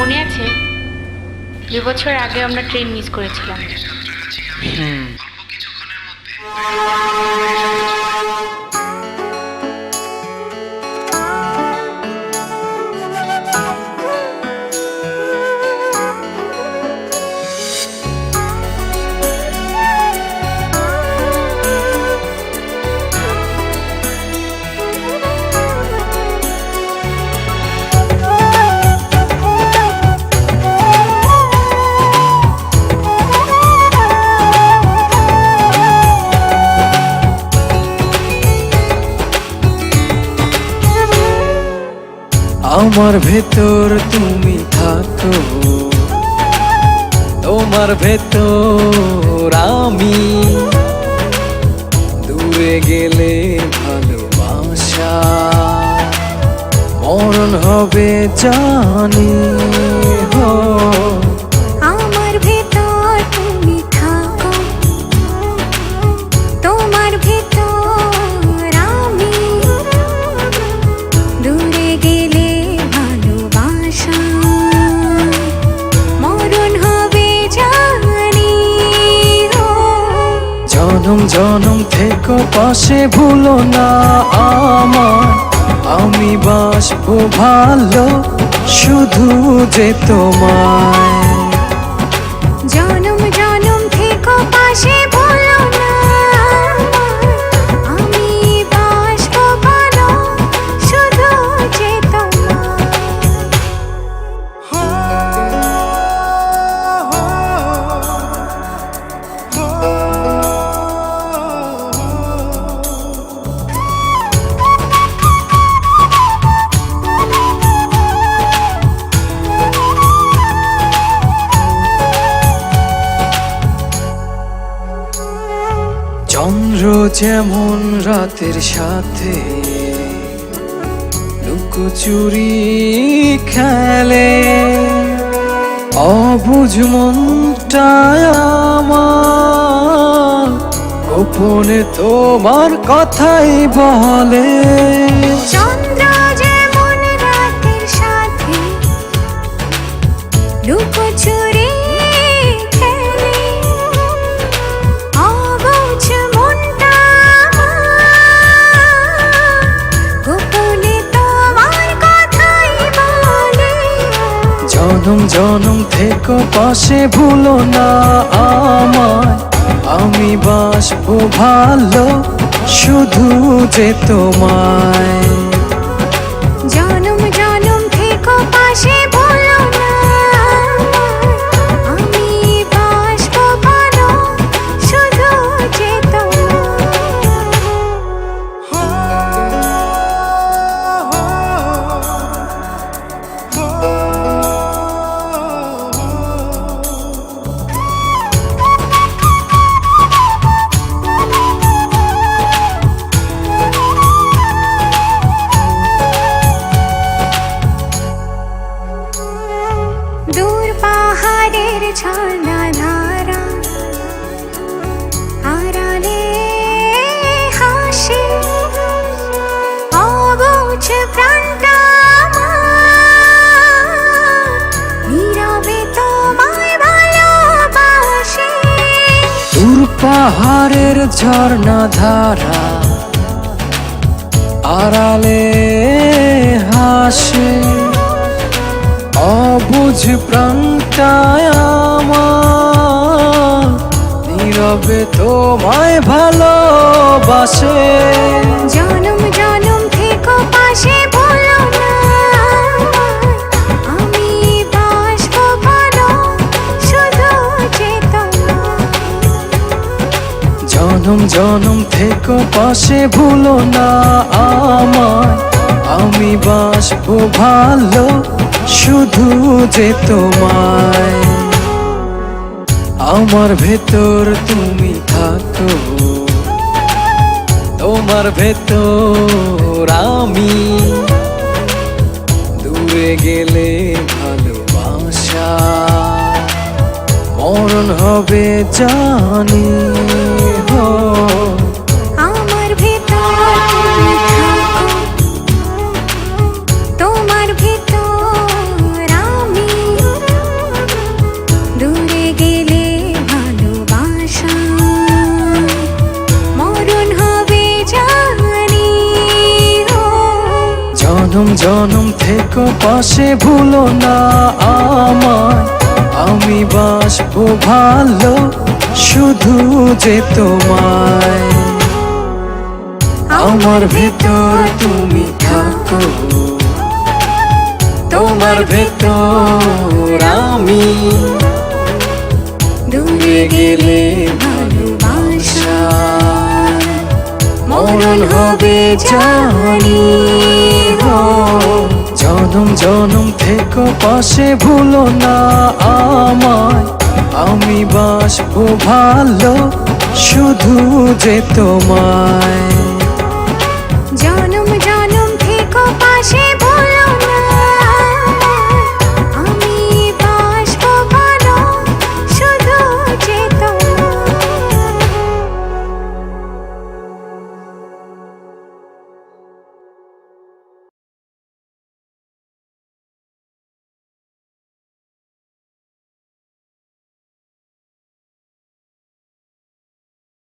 মনে আছে? দু বছর আগে আমরা ট্রেন মিস করেছিলাম। হুম। আমার ভেতর তুমি থাকো। তোমার ভেতর আমি। দূরে গেলে ভালোবাসা মরণ হবে জানি। হো থেকে পাশে ভুলো না আমার। আমি বাসবো ভালো শুধু যে তোমায়। যেমন রাতের সাথে লুকোচুরি খেলে অবুঝ মনটায় আমার গোপনে তোমার কথাই বলে। চন্দ্র যেমন রাতের সাথে লুকোচুরি থেকে পাশে ভুলো না আমায়। আমি বাসবো ভালো শুধু যে তোমায়। পাহাড়ের ঝর্ণা ধারা আড়ালে হাসে। অবুঝ আমার নীরবে তোমায় ভালোবাসে। জনম থেকে পাশে, ভুলো না আমায়। আমি বাসবো ভালো শুধু যে তোমায়। আমার ভেতর তুমি থাকো। তোমার ভেতর আমি। দূরে গেলে ভালোবাসা। মরণ হবে জানি, হো। জনম জনম থেকো পাশে ভুলো না আমায়। আমি বাসবো ভালো শুধু যে তোমায়। আমার ভেতর তুমি থাকো। তোমার ভেতর আমি। দূরে গেলে মরণ হবে জানি গো। জনম জনম থেকে, পাশে ভুলো না আমায় আমি বাসবো ভালো, শুধু যে তোমায়